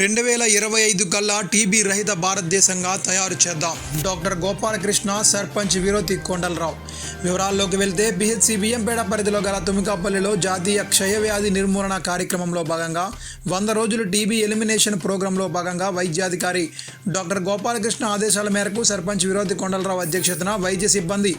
రెండు వేల ఇరవై ఐదు కల్లా టీబీ రహిత భారతదేశంగా తయారు చేద్దాం. డాక్టర్ గోపాలకృష్ణ సర్పంచ్ విరోతి కొండలరావు. వివరాల్లోకి వెళ్తే బిహెచ్సి బియ్యంపేట పరిధిలో గల తుమికాపల్లిలో జాతీయ క్షయవ్యాధి నిర్మూలన కార్యక్రమంలో భాగంగా వంద రోజులు టీబీ ఎలిమినేషన్ ప్రోగ్రాంలో భాగంగా వైద్యాధికారి డాక్టర్ గోపాలకృష్ణ ఆదేశాల మేరకు సర్పంచ్ విరోతి కొండలరావు అధ్యక్షతన వైద్య సిబ్బంది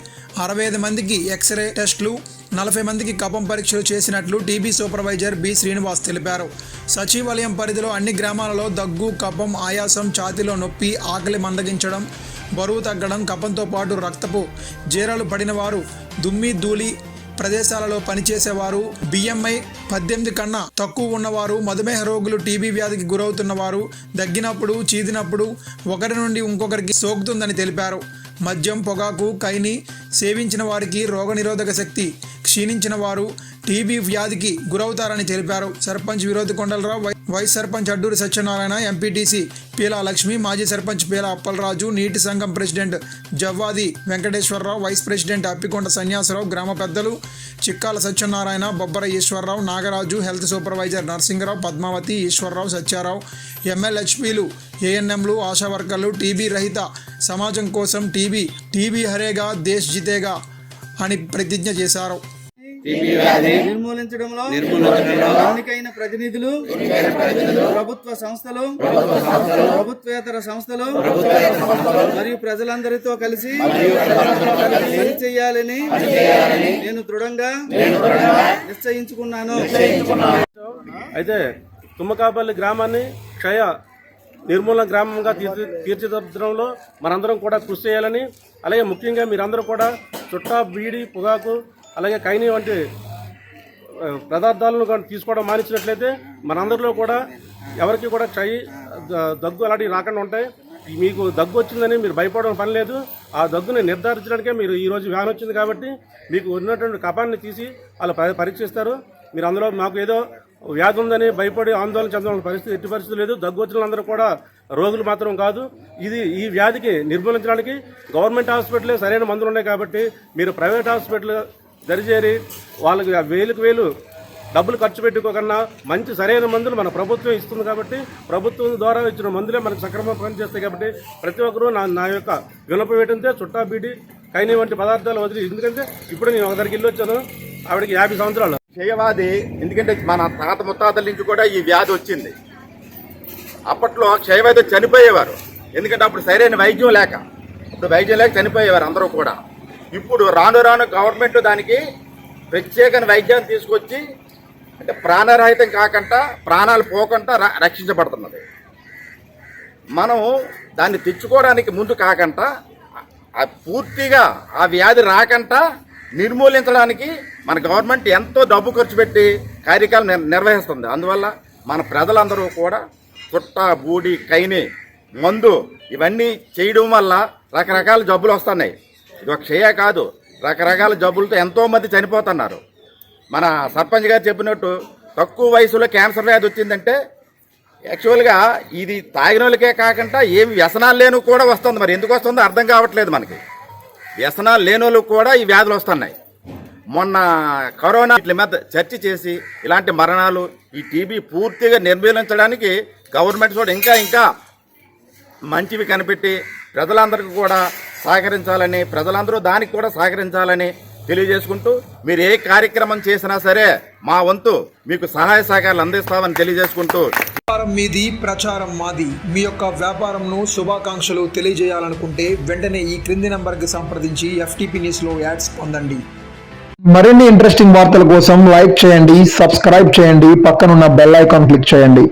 అరవై ఐదు మందికి ఎక్స్రే టెస్టులు నలభై మందికి కపం పరీక్షలు చేసినట్లు టీబీ సూపర్వైజర్ బి శ్రీనివాస్ తెలిపారు. సచివాలయం పరిధిలో అన్ని గ్రామాలలో దగ్గు కపం ఆయాసం ఛాతీలో నొప్పి ఆకలి మందగించడం బరువు తగ్గడం కపంతో పాటు రక్తపు జీరాలు పడినవారు దుమ్మి ధూళి ప్రదేశాలలో పనిచేసేవారు బిఎంఐ పద్దెనిమిది కన్నా తక్కువ ఉన్నవారు మధుమేహ రోగులు టీబీ వ్యాధికి గురవుతున్నవారు దగ్గినప్పుడు చీదినప్పుడు ఒకరి నుండి ఇంకొకరికి సోకుతుందని తెలిపారు. మద్యం పొగాకు కైని సేవించిన వారికి రోగనిరోధక శక్తి క్షీణించిన వారు టీబీ వ్యాధికి గురవుతారని తెలిపారు. సర్పంచ్ విరోధి కొండలరావు వైస్ సర్పంచ్ అడ్డూరి సత్యనారాయణ ఎంపీటీసీ పీలా లక్ష్మి మాజీ సర్పంచ్ పీలా అప్పలరాజు నీటి సంఘం president Javvadi Venkateswararao vice president Appikonda Sanyasarao గ్రామ పెద్దలు చిక్కాల సత్యనారాయణ బొబ్బర ఈశ్వరరావు నాగరాజు హెల్త్ సూపర్వైజర్ నరసింగరావు పద్మావతి ఈశ్వరరావు సత్యారావు ఎమ్మెల్హెచ్పీలు ఏఎన్ఎంలు ఆశా వర్కర్లు టీబీ రహిత సమాజం కోసం టీబీ టీబీ హరేగా దేశ్ జితేగా అని ప్రతిజ్ఞ చేశారు. నిర్మూలించడంలో ఎన్నికైన ప్రతినిధులు ప్రభుత్వ సంస్థలు ప్రభుత్వేతర సంస్థలు మరియు ప్రజలందరితో కలిసి పని చేయాలని నేను దృఢంగా నిశ్చయించుకున్నాను. అయితే తుమ్మకాపల్లి గ్రామాన్ని క్షయ నిర్మూలన గ్రామంగా తీర్చి తీర్చిదిద్దడంలో మనందరం కూడా కృషి చేయాలని అలాగే ముఖ్యంగా మీరందరూ కూడా చుట్టా బీడి పొగాకు అలాగే కైని వంటి పదార్థాలను కానీ తీసుకోవడం మానేసినట్లయితే మనందరిలో కూడా ఎవరికి కూడా చై దగ్గు అలాంటివి రాకుండా ఉంటాయి. మీకు దగ్గు వచ్చిందని మీరు భయపడడం పని లేదు. ఆ దగ్గుని నిర్ధారించడానికే మీరు ఈరోజు వ్యాన్ వచ్చింది కాబట్టి మీకు ఉన్నటువంటి కపాన్ని తీసి వాళ్ళు పరీక్షిస్తారు. మీరు అందులో మాకు ఏదో వ్యాధి ఉందని భయపడి ఆందోళన చెందడం పరిస్థితి ఎట్టి పరిస్థితి లేదు. దగ్గు వచ్చిన కూడా రోగులు మాత్రం కాదు. ఇది ఈ వ్యాధికి నిర్మూలించడానికి గవర్నమెంట్ హాస్పిటల్ సరైన మందులు ఉన్నాయి కాబట్టి మీరు ప్రైవేట్ హాస్పిటల్ దరిచేరి వాళ్ళకి ఆ వేలకు వేలు డబ్బులు ఖర్చు పెట్టుకోకుండా మంచి సరైన మందులు మన ప్రభుత్వం ఇస్తుంది కాబట్టి ప్రభుత్వం ద్వారా ఇచ్చిన మందులే మనకు సక్రమంగా పనిచేస్తాయి కాబట్టి ప్రతి ఒక్కరూ నా నా యొక్క వినప వేయడంతో చుట్టా బీడి కైని వంటి పదార్థాలు వదిలి. ఎందుకంటే ఇప్పుడు నేను ఒకరికి ఇల్లు వచ్చాను ఆవిడకి యాభై సంవత్సరాలు. క్షయవ్యాధి ఎందుకంటే మన తాత ముత్తాతల నుంచి కూడా ఈ వ్యాధి వచ్చింది. అప్పట్లో క్షయవ్యాధి చనిపోయేవారు. ఎందుకంటే అప్పుడు సరైన వైద్యం లేక. ఇప్పుడు వైద్యం లేక చనిపోయేవారు అందరూ కూడా. ఇప్పుడు రాను రాను గవర్నమెంట్ దానికి ప్రత్యేక వైద్యాన్ని తీసుకొచ్చి అంటే ప్రాణరహితం కాకుండా ప్రాణాలు పోకుండా ర- రక్షించబడుతున్నది. మనం దాన్ని తెచ్చుకోవడానికి ముందు కాకుండా పూర్తిగా ఆ వ్యాధి రాకుండా నిర్మూలించడానికి మన గవర్నమెంట్ ఎంతో డబ్బు ఖర్చు పెట్టి కార్యక్రమాలు నిర్వహిస్తుంది. అందువల్ల మన ప్రజలందరూ కూడా చుట్ట బూడి కైని మందు ఇవన్నీ చేయడం వల్ల రకరకాల జబ్బులు వస్తున్నాయి. ఇది ఒక క్షయ కాదు. రకరకాల జబ్బులతో ఎంతోమంది చనిపోతున్నారు. మన సర్పంచ్ గారు చెప్పినట్టు తక్కువ వయసులో క్యాన్సర్ వ్యాధి వచ్చిందంటే యాక్చువల్గా ఇది తాగిన వాళ్ళకే కాకుండా ఏమి వ్యసనాలు లేని కూడా వస్తుంది. మరి ఎందుకు వస్తుందో అర్థం కావట్లేదు మనకి. వ్యసనాలు లేని వాళ్ళకి కూడా ఈ వ్యాధులు వస్తున్నాయి. మొన్న కరోనా వీటి మీద చర్చ చేసి ఇలాంటి మరణాలు ఈ టీబీ పూర్తిగా నిర్మూలించడానికి గవర్నమెంట్ కూడా ఇంకా ఇంకా మంచివి కనిపెట్టి ప్రజలందరికీ కూడా సహకరించాలని ప్రజలందరూ దానికి కూడా సహకరించాలని తెలియజేసుకుంటూ మీరు ఏ కార్యక్రమం చేసినా సరే మా వంతు మీకు సహాయ సహకారాలు అందిస్తామని తెలియజేసుకుంటూ వ్యాపారం మీది ప్రచారం మాది. మీ యొక్క వ్యాపారంను శుభాకాంక్షలు తెలియజేయాలనుకుంటే వెంటనే ఈ క్రింది నంబర్కి సంప్రదించి ఎఫ్టీపీ న్యూస్లో యాడ్స్ పొందండి. మరిన్ని ఇంట్రెస్టింగ్ వార్తల కోసం లైక్ చేయండి సబ్స్క్రైబ్ చేయండి పక్కనున్న బెల్ ఐకాన్ క్లిక్ చేయండి.